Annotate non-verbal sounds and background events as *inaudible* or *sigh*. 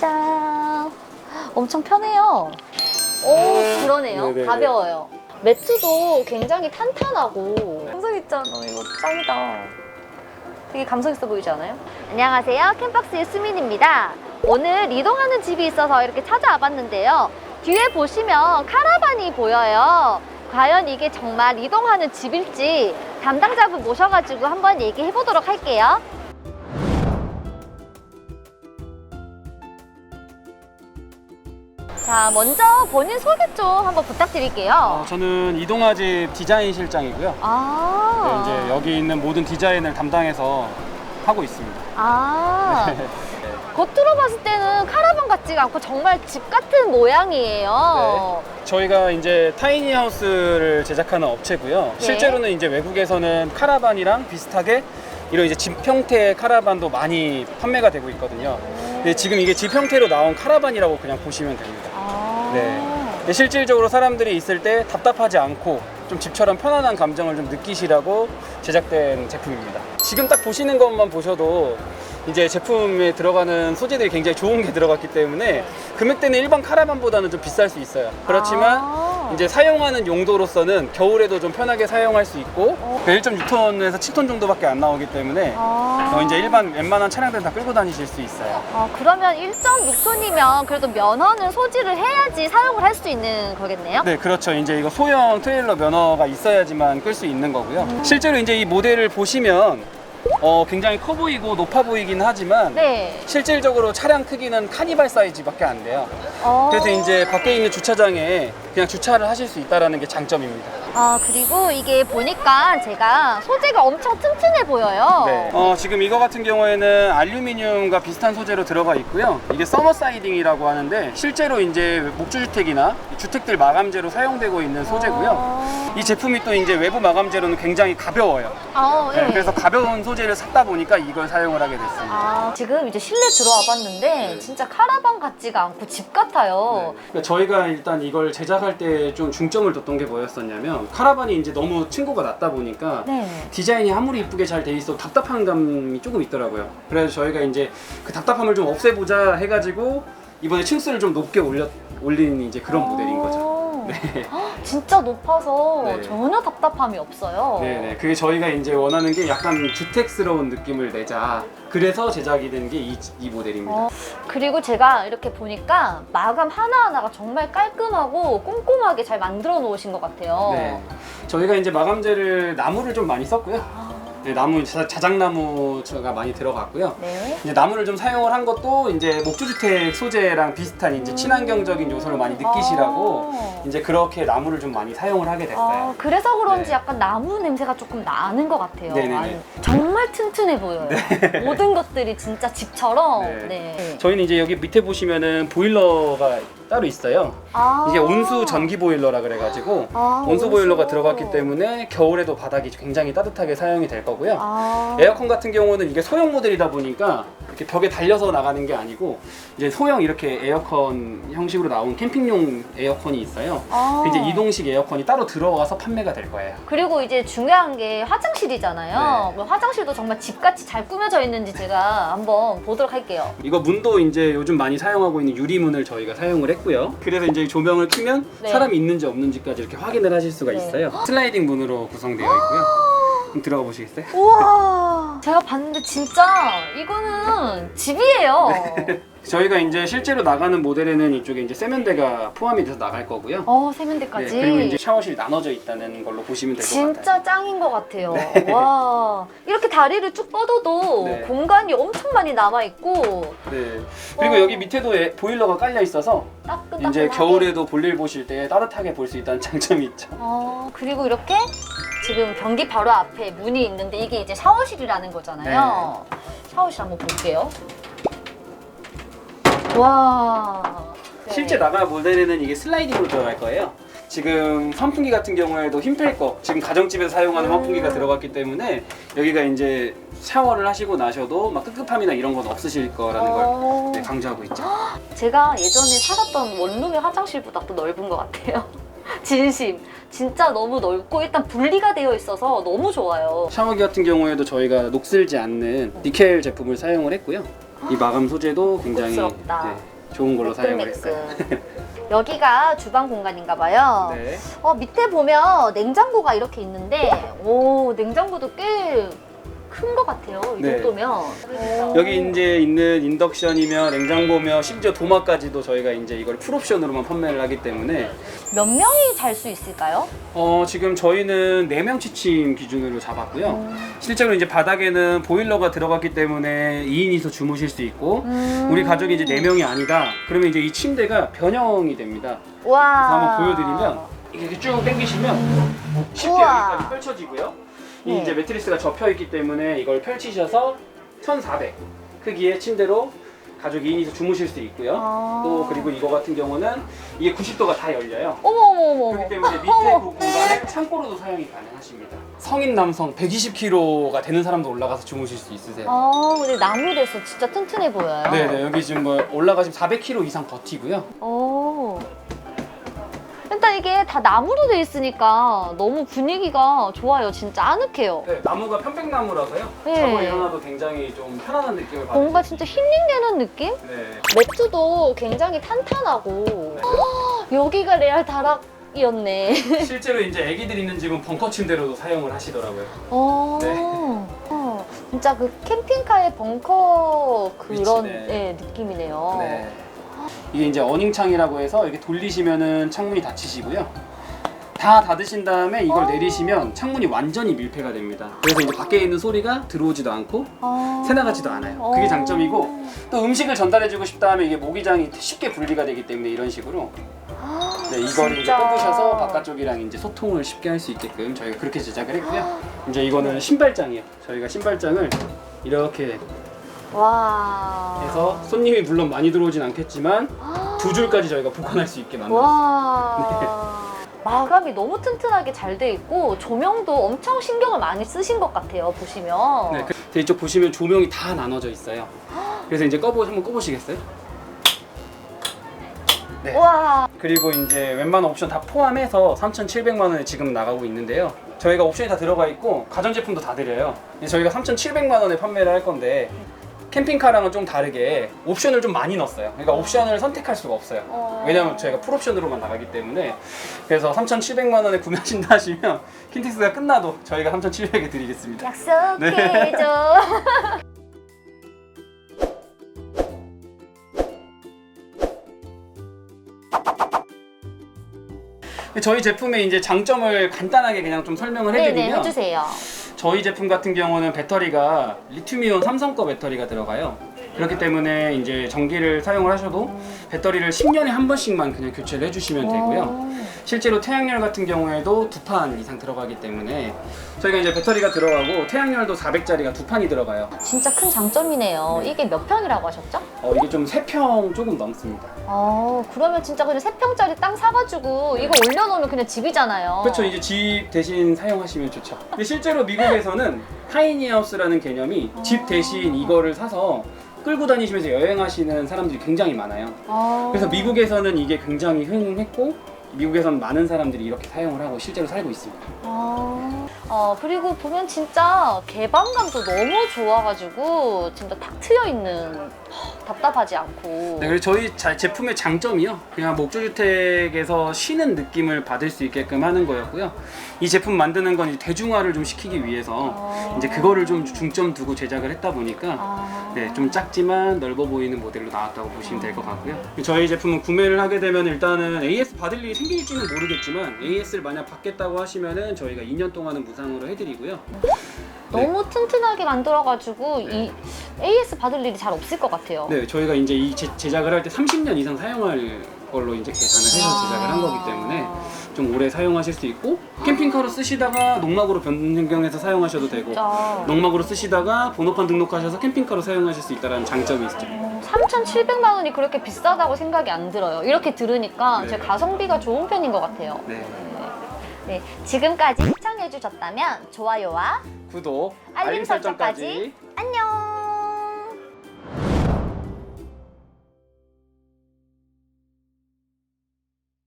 짜잔. 엄청 편해요. 오, 그러네요. 네네네. 가벼워요. 매트도 굉장히 탄탄하고. 감성 있잖아. 이거 짱이다. 되게 감성 있어 보이지 않아요? 안녕하세요. 캠박스의 수민입니다. 오늘 이동하는 집이 있어서 이렇게 찾아와 봤는데요. 뒤에 보시면 카라반이 보여요. 과연 이게 정말 이동하는 집일지 담당자분 모셔가지고 한번 얘기해 보도록 할게요. 자, 먼저 본인 소개 좀 한번 부탁드릴게요. 어, 저는 이동아집 디자인 실장이고요. 아, 네, 이제 여기 있는 모든 디자인을 담당해서 하고 있습니다. 아, *laughs* 겉으로 봤을 때는 카라반 같지가 않고 정말 집 같은 모양이에요. 저희가 이제 타이니 하우스를 제작하는 업체고요. 네. 실제로는 이제 외국에서는 카라반이랑 비슷하게 이런 이제 집 형태의 카라반도 많이 판매가 되고 있거든요. 근데 지금 이게 집 형태로 나온 카라반이라고 그냥 보시면 됩니다. 아, 네. 실질적으로 사람들이 있을 때 답답하지 않고 좀 집처럼 편안한 감정을 좀 느끼시라고 제작된 제품입니다. 지금 딱 보시는 것만 보셔도 이제 제품에 들어가는 소재들이 굉장히 좋은 게 들어갔기 때문에 금액대는 일반 카라반보다는 좀 비쌀 수 있어요. 그렇지만 아. 이제 사용하는 용도로서는 겨울에도 좀 편하게 사용할 수 있고 어. 1.6톤에서 7톤 정도밖에 안 나오기 때문에 아. 어, 이제 일반 웬만한 차량들은 다 끌고 다니실 수 있어요. 아, 그러면 1.6톤이면 그래도 면허는 소지를 해야지 사용을 할 수 있는 거겠네요? 네, 그렇죠. 이제 이거 소형 트레일러 면허가 있어야지만 끌 수 있는 거고요. 음. 실제로 이제 이 모델을 보시면 어, 굉장히 커 보이고 높아 보이긴 하지만 네. 실질적으로 차량 크기는 카니발 사이즈밖에 안 돼요. 어. 그래서 이제 밖에 있는 주차장에 그냥 주차를 하실 수 있다는 게 장점입니다. 아, 그리고 이게 보니까 제가 소재가 엄청 튼튼해 보여요. 네. 어, 지금 이거 같은 경우에는 알루미늄과 비슷한 소재로 들어가 있고요. 이게 서머 사이딩이라고 하는데 실제로 이제 목주주택이나 주택들 마감재로 사용되고 있는 소재고요. 아. 이 제품이 또 이제 외부 마감재로는 굉장히 가벼워요. 아, 네, 네. 그래서 가벼운 소재를 샀다 보니까 이걸 사용을 하게 됐습니다. 아, 지금 이제 실내 들어와 봤는데 네. 진짜 카라반 같지가 않고 집 같아요. 그러니까 저희가 일단 이걸 제작할 때 좀 중점을 뒀던 게 뭐였었냐면 카라반이 이제 너무 층고가 낮다 보니까 네. 디자인이 아무리 이쁘게 잘 돼 있어도 답답한 감이 조금 있더라고요. 그래서 저희가 이제 그 답답함을 좀 없애보자 해가지고 이번에 층수를 좀 높게 올려 올린 이제 그런 모델인 거죠. 오. 네. 헉, 진짜 높아서 네. 전혀 답답함이 없어요. 네네. 그게 저희가 이제 원하는 게 약간 주택스러운 느낌을 내자. 그래서 제작이 된 게 이 이 모델입니다. 어, 그리고 제가 이렇게 보니까 마감 하나하나가 정말 깔끔하고 꼼꼼하게 잘 만들어 놓으신 것 같아요. 네. 저희가 이제 마감재를 나무를 좀 많이 썼고요. 아, 네, 나무 자, 자작나무가 많이 들어갔고요. 네. 이제 나무를 좀 사용을 한 것도 이제 목주주택 소재랑 비슷한 이제 친환경적인 요소를 많이 느끼시라고 아. 이제 그렇게 나무를 좀 많이 사용을 하게 아, 됐어요. 그래서 그런지 네. 약간 나무 냄새가 조금 나는 것 같아요. 네네네. 아니, 정말 튼튼해 보여요. 모든 것들이 진짜 집처럼. 네. 네. 저희는 이제 여기 밑에 보시면은 보일러가 따로 있어요. 아. 이게 온수 전기 보일러라 그래가지고 아, 온수 보일러가. 들어갔기 때문에 겨울에도 바닥이 굉장히 따뜻하게 사용이 될 거고요. 아. 에어컨 같은 경우는 이게 소형 모델이다 보니까 이렇게 벽에 달려서 나가는 게 아니고 이제 소형 이렇게 에어컨 형식으로 나온 캠핑용 에어컨이 있어요. 아. 그 이제 이동식 에어컨이 따로 들어와서 판매가 될 거예요. 그리고 이제 중요한 게 화장실이잖아요. 네. 그 화장실도 정말 집같이 잘 꾸며져 있는지 제가 한번 보도록 할게요. 이거 문도 이제 요즘 많이 사용하고 있는 유리문을 저희가 사용을 했고 요. 그래서 이제 조명을 켜면 네. 사람이 있는지 없는지까지 이렇게 확인을 하실 수가 네. 있어요. 슬라이딩 문으로 구성되어 있고요. 들어가 보시겠어요? 우와. 제가 봤는데 진짜 이거는 집이에요. *laughs* 저희가 이제 실제로 나가는 모델에는 이쪽에 이제 세면대가 포함이 돼서 나갈 거고요. 어, 네, 세면대까지. 그리고 이제 샤워실이 나눠져 있다는 걸로 보시면 될 것 같아요. 진짜 짱인 것 같아요. 와. 이렇게 다리를 쭉 뻗어도 네. 공간이 엄청 많이 남아 있고 네. 그리고 어. 여기 밑에도 에- 보일러가 깔려 있어서 따끈따끈하게. 이제 겨울에도 볼일 보실 때 따뜻하게 볼 수 있다는 *laughs* 장점이 있죠. 어, 그리고 이렇게 지금 변기 바로 앞에 문이 있는데 이게 이제 샤워실이라는 거잖아요. 네. 샤워실 한번 볼게요. 와. 네. 실제 나갈 모델에는 이게 슬라이딩으로 들어갈 거예요. 지금 선풍기 같은 경우에도 힘뺄 거, 지금 가정집에서 사용하는 음. 선풍기가 들어갔기 때문에 여기가 이제 샤워를 하시고 나셔도 막 끄급함이나 이런 건 없으실 거라는 걸 어. 네, 강조하고 있죠. *gasps* 제가 예전에 살았던 원룸의 화장실보다 또 넓은 것 같아요. 진심. 진짜 너무 넓고 일단 분리가 되어 있어서 너무 좋아요. 샤워기 같은 경우에도 저희가 녹슬지 않는 니켈 제품을 사용을 했고요. 이 마감 소재도 굉장히 고급스럽다. 네, 좋은 걸로 사용을 했어요. 매끈매끈. *laughs* 여기가 주방 공간인가 봐요. 네. 어, 밑에 보면 냉장고가 이렇게 있는데, 오, 냉장고도 꽤 큰 것 같아요. 이 네. 정도면. 오. 여기 이제 있는 인덕션이며 냉장고며 심지어 도마까지도 저희가 이제 이걸 풀옵션으로만 판매를 하기 때문에 몇 명이 잘 수 있을까요? 어, 지금 저희는 4명 취침 기준으로 잡았고요. 음. 실제로 이제 바닥에는 보일러가 들어갔기 때문에 2인이서 주무실 수 있고 음. 우리 가족이 이제 4명이 아니다. 그러면 이제 이 침대가 변형이 됩니다. 와. 그래서 한번 보여드리면 이렇게 쭉 당기시면 쉽게 우와. 여기까지 펼쳐지고요. 이 네. 이제 매트리스가 접혀 있기 때문에 이걸 펼치셔서 1,400 크기의 침대로 가족 2인이서 주무실 수 있고요. 아. 또 그리고 이거 같은 경우는 이게 90도가 다 열려요. 어머, 어머, 어머. 그렇기 때문에 밑에 그 공간에 창고로도 사용이 가능하십니다. 성인 남성 120kg가 되는 사람도 올라가서 주무실 수 있으세요. 아, 근데 나무에서 진짜 튼튼해 보여요. 네네 여기 지금 뭐 올라가시면 400kg 이상 버티고요. 오. 일단 이게 다 나무로 돼 있으니까 너무 분위기가 좋아요. 진짜 아늑해요. 네, 나무가 편백나무라서요. 네. 자고 일어나도 굉장히 좀 편안한 느낌을 받으실 뭔가 수 진짜 힐링되는 느낌? 네. 매트도 굉장히 탄탄하고 아, 여기가 레알 다락이었네. *laughs* 실제로 이제 아기들 있는 집은 벙커 침대로도 사용을 하시더라고요. 어, 네. 어, 진짜 그 캠핑카의 벙커 그런 위치네. 예, 느낌이네요. 네. 이게 이제 어닝창이라고 해서 이렇게 돌리시면은 창문이 닫히시고요. 다 닫으신 다음에 이걸 어. 내리시면 창문이 완전히 밀폐가 됩니다. 그래서 이제 밖에 있는 소리가 들어오지도 않고 아. 새 나가지도 않아요. 그게 어. 장점이고 또 음식을 전달해주고 싶다 하면 이게 모기장이 쉽게 분리가 되기 때문에 이런 식으로 아, 네, 이걸 이제. 뽑으셔서 바깥쪽이랑 이제 소통을 쉽게 할 수 있게끔 저희가 그렇게 제작을 했고요. 이제 이거는 신발장이에요. 저희가 신발장을 이렇게 와. 해서 손님이 물론 많이 들어오진 않겠지만 두 줄까지 저희가 보관할 수 있게 만들었어요. 와. *laughs* 마감이 너무 튼튼하게 잘 돼 있고 조명도 엄청 신경을 많이 쓰신 것 같아요. 보시면. 네, 그 이쪽 보시면 조명이 다 나눠져 있어요. *gasps* 그래서 이제 꺼보 한번 꺼보시겠어요? 네. 와. 그리고 이제 웬만한 옵션 다 포함해서 3,700만 원에 지금 나가고 있는데요. 저희가 옵션이 다 들어가 있고 가전제품도 다 드려요. 근데 저희가 3,700만 원에 판매를 할 건데 캠핑카랑은 좀 다르게 옵션을 좀 많이 넣었어요. 그러니까 옵션을 선택할 수가 없어요. 어. 왜냐면 저희가 풀옵션으로만 나가기 때문에 그래서 3,700만 원에 구매하신다 *laughs* 하시면 킨텍스가 끝나도 저희가 3,700에 드리겠습니다. 약속해줘. *laughs* 저희 제품의 이제 장점을 간단하게 그냥 좀 설명을 네네 해드리면 해주세요. 저희 제품 같은 경우는 배터리가 리튬이온 삼성 거 배터리가 들어가요. 그렇기 때문에 이제 전기를 사용을 하셔도 배터리를 10년에 한 번씩만 그냥 교체를 해주시면 되고요. 오. 실제로 태양열 같은 경우에도 두 판 이상 들어가기 때문에 저희가 이제 배터리가 들어가고 태양열도 400짜리가 두 판이 들어가요. 진짜 큰 장점이네요. 네. 이게 몇 평이라고 하셨죠? 어, 이게 좀 3평 조금 넘습니다. 어, 그러면 진짜 그냥 세 평짜리 땅 사가지고 이거 올려놓으면 그냥 집이잖아요. 그렇죠. 이제 집 대신 사용하시면 좋죠. 근데 실제로 미국에서는 *laughs* 타이니하우스라는 개념이 집 대신 이거를 사서 끌고 다니시면서 여행하시는 사람들이 굉장히 많아요. 어. 그래서 미국에서는 이게 굉장히 흥했고 미국에서는 많은 사람들이 이렇게 사용을 하고 실제로 살고 있습니다. 어, 어, 그리고 보면 진짜 개방감도 너무 좋아가지고 진짜 탁 트여 있는 답답하지 않고. 네, 그리고 저희 자- 제품의 장점이요. 그냥 목조주택에서 쉬는 느낌을 받을 수 있게끔 하는 거였고요. 이 제품 만드는 건 이제 대중화를 좀 시키기 위해서 어. 이제 그거를 좀 중점 두고 제작을 했다 보니까 아. 네, 좀 작지만 넓어 보이는 모델로 나왔다고 보시면 될 것 같고요. 저희 제품은 구매를 하게 되면 일단은 AS 받을 일이 생길지는 모르겠지만 AS를 만약 받겠다고 하시면은 저희가 2년 동안은 무상으로 해드리고요. 너무 튼튼하게 만들어가지고 네. 이 AS 받을 일이 잘 없을 것 같아요. 네, 저희가 이제 이 제, 제작을 할 때 30년 이상 사용할 걸로 이제 계산을 해서 제작을 한 거기 때문에 좀 오래 사용하실 수 있고 캠핑카로 쓰시다가 농막으로 변경해서 사용하셔도 되고 진짜. 농막으로 쓰시다가 번호판 등록하셔서 캠핑카로 사용하실 수 있다는 장점이 있죠. 3,700만 원이 그렇게 비싸다고 생각이 안 들어요. 이렇게 들으니까 네. 제 가성비가 좋은 편인 것 같아요. 네. 네, 지금까지 시청해주셨다면 좋아요와 구독, 알림 알림 설정까지